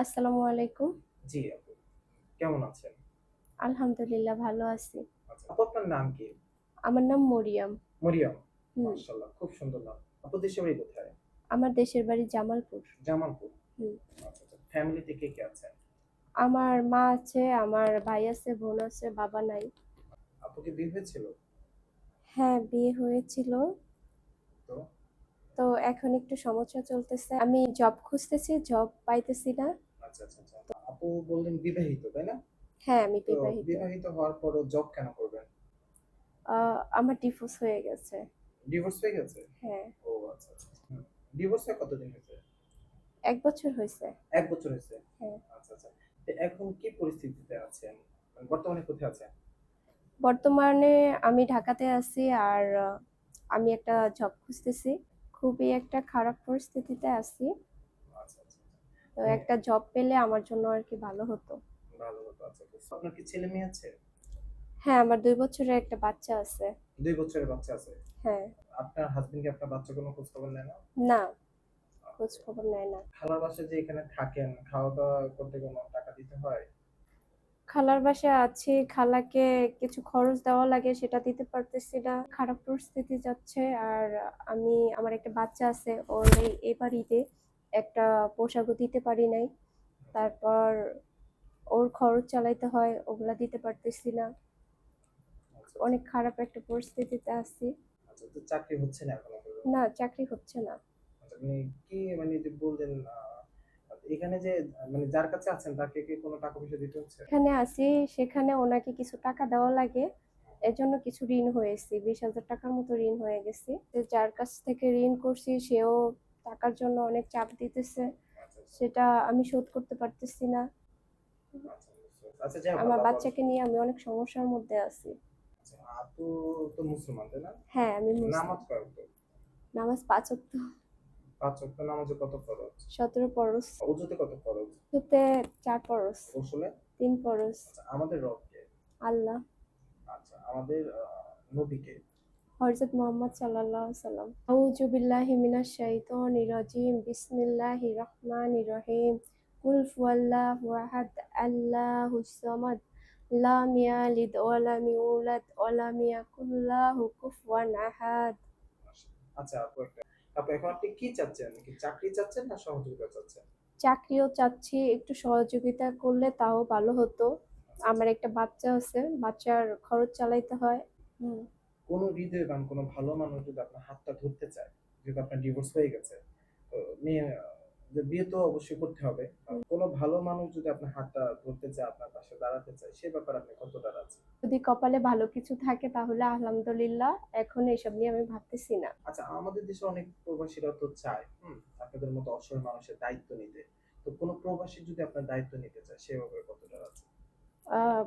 আসসালামু আলাইকুম। জি আপু কেমন আছেন? আলহামদুলিল্লাহ ভালো আছি। আচ্ছা আপু আপনার নাম কি? আমার নাম মরিয়ম। মরিয়ম? মাশাআল্লাহ খুব সুন্দর নাম। আপু দেশের বাড়ি কোথায়? আমার দেশের বাড়ি জামালপুর। জামালপুর। আচ্ছা আচ্ছা ফ্যামিলিতে কে কে আছেন আমার মা আছে আমার ভাই আছে বোন আছে বাবা নাই। আপু বিয়ে হয়েছিল? হ্যাঁ বিয়ে হয়েছিল। এখন একটু সমস্যা চলতেছে। আমি জব খুঁজতেছি জব পাইতেছি না। আচ্ছা আচ্ছা আচ্ছা। আপু বললেন বিবাহিত তাই না? হ্যাঁ আমি বিবাহিত। বিবাহিত হওয়ার পরও জব কেন করবেন? আমার ডিভোর্স হয়ে গেছে। ডিভোর্স হয়ে গেছে? হ্যাঁ। ও আচ্ছা ডিভোর্স কতদিন হয়েছে? এক বছর হয়েছে। এক বছর হয়েছে? হ্যাঁ। আচ্ছা আচ্ছা। এখন কি পরিস্থিতিতে আছেন? মানে বর্তমানে কোথায় আছেন? বর্তমানে আমি ঢাকাতে আছি আর আমি একটা জব খুঁজতেছি। খুবই একটা খারাপ পরিস্থিতিতে আছি। আচ্ছা আচ্ছা তো হ্যাঁ। একটা জব পেলে আমার জন্য আর কি ভালো হতো। ভালো হতো আচ্ছা আচ্ছা। আপনার কি ছেলে মেয়ে আছে? হ্যাঁ আমার দুই বছরের একটা বাচ্চা আছে। দুই বছরের বাচ্চা আছে? হ্যাঁ। আপনার হাজবেন্ড কি আপনার বাচ্চা কোনো খোঁজ খবর নেয় না? না খোঁজ খবর নেয় না। খালার বাসায় যে এখানে থাকেন খাওয়া দাওয়া করতে কোনো টাকা দিতে হয়? খালার বাসায় আছি খালাকে কিছু খরচ দেওয়া লাগে সেটা দিতে পারতেছি না। খারাপ পরিস্থিতি যাচ্ছে আর আমি আমার একটা বাচ্চা আছে ওর এই- বাড়িতে একটা পোশাকও দিতে পারি নাই। তারপর ওর খরচ চালাইতে হয় ওগুলা দিতে পারতেছি না। আচ্ছা, অনেক খারাপ একটা পরিস্থিতিতে আছি। আচ্ছা চাকরি হচ্ছে না না চাকরি হচ্ছে না। আচ্ছা, আপনি কি মানে যে বললেন আহ, এখানে যে মানে যার কাছে আছেন তাকে কি কোনো টাকা পয়সা দিতে হচ্ছে? এখানে আছি সেখানে ওনাকে কিছু টাকা দেওয়া লাগে। এজন্য কিছু ঋণ হয়েছে বিশ হাজার টাকার মতো ঋণ হয়ে গেছে। যার কাছ থেকে ঋণ করছি সেও টাকার জন্য অনেক চাপ দিতেছে। সেটা আমি শোধ করতে পারতেছি না। আচ্ছা, আমার বাচ্চাকে নিয়ে আমি অনেক সমস্যার মধ্যে আছি। আচ্ছা, আপু তো মুসলমান তাই না? হ্যাঁ আমি নামাজ? নামাজ পাঁচ পাঁচ ওয়াক্ত নামাজে কত ফরজ? সতেরো পরশ ওজুতে কত ফরজ? হতে চার পরশ গোসলে? তিন পরশ আচ্ছা আমাদের রবকে? আল্লাহ। আচ্ছা আমাদের নবীকে? হযরত মুহাম্মদ সাল্লাল্লাহু আলাইহি সাল্লাম আউযু বিল্লাহি মিনাশ শাইতানির রাজিম। বিসমিল্লাহির রহমানির রহিম। কুল হুয়াল্লাহু আহাদ আল্লাহুস সামাদ। লাম ইয়ালিদ ওয়া লাম ইউলাদ ওয়া লাম ইয়াকুল লাহু কুফুয়ান আহাদ। আচ্ছা আপু এখন আপনি কি চাচ্ছেন? কি চাকরি চাচ্ছেন না সহযোগিতা চাচ্ছেন? চাকরিও চাচ্ছি একটু সহযোগিতা করলে তাও ভালো হতো। আমার একটা বাচ্চা আছে বাচ্চার খরচ চালাইতে হয়। হুম। কোনো হৃদয়বান কোনো ভালো মানুষ যদি আপনার হাতটা ধরতে চায় যেহেতু আপনার ডিভোর্স হয়ে গেছে তো মেয়ে যে বিয়ে তো অবশ্যই করতে হবে। কোনো ভালো মানুষ যদি আপনার হাতটা ধরতে চায় আপনার পাশে দাঁড়াতে চায় সে ব্যাপারে আপনি কত দাঁড়াচ্ছেন যদি কপালে ভালো কিছু থাকে তাহলে আলহামদুলিল্লাহ এখন এসব নিয়ে আমি ভাবতেছি না। আচ্ছা আমাদের দেশে অনেক প্রবাসীরা তো চায় হুম আপনাদের মতো অসহায় মানুষের দায়িত্ব নিতে। তো কোনো প্রবাসী যদি আপনার দায়িত্ব নিতে চায় সে ব্যাপারে কত আহ,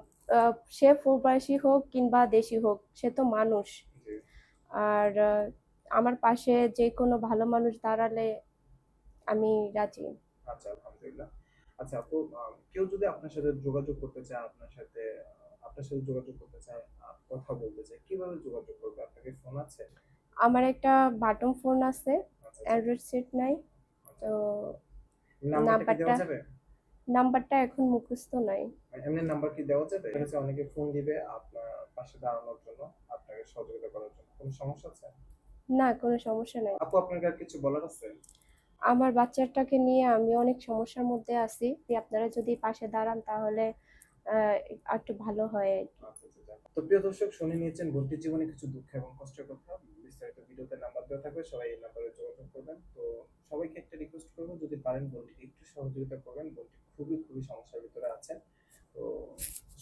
সে প্রবাসী হোক কিংবা দেশি হোক সে তো মানুষ। আর আমার পাশে যে কোনো ভালো মানুষ দাঁড়ালে আমি রাজি। আচ্ছা আলহামদুলিল্লাহ। আচ্ছা আপু কেউ যদি আপনার সাথে যোগাযোগ করতে চায় আপনার সাথে আপনার সাথে যোগাযোগ করতে চায় কথা বলতে চায় কীভাবে যোগাযোগ করবে? আপনার কি ফোন আছে? আমার একটা বাটন ফোন আছে আচ্ছা, অ্যান্ড্রয়েড সেট নাই তো নাম্বারটা নাম্বারটা- এখন মুখস্থ নাই। মানে এমনি নাম্বার কি দেওয়া যাবে? ঠিক অনেকে ফোন দিবে আপনার পাশে দাঁড়ানোর জন্য আপনাকে সহযোগিতা করার জন্য। কোনো সমস্যা আছে? না কোনো সমস্যা নাই। আপু আপনার আর কিছু বলার আছে? আমার বাচ্চাটাকে নিয়ে আমি অনেক সমস্যার মধ্যে আছি। আপনারা যদি পাশে দাঁড়ান তাহলে একটু ভালো হয়। আচ্ছা আচ্ছা। তো প্রিয় দর্শক, শুনে নিয়েছেন ভর্তির জীবনে কিছু দুঃখ এবং কষ্টের কথা। বিস্তারিত ভিডিওতে নাম্বার দেওয়া থাকবে, সবাই এই নাম্বারে যোগাযোগ করবেন। তো সবাইকে একটা রিকোয়েস্ট করব, যদি পারেন বোনটিকে একটু সহযোগিতা করবেন। বোনটি খুবই খুবই সমস্যার ভিতরে আছেন। তো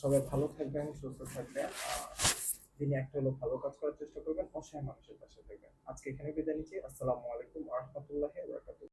সবাই ভালো থাকবেন, সুস্থ থাকবেন। দিনে একটা হলো ভালো কাজ করার চেষ্টা করবেন, অসহায় মানুষের পাশে থাকবেন। আজকে এখানে বিদায় নিচ্ছি। আসসালামু আলাইকুম আহমতুল্লাহ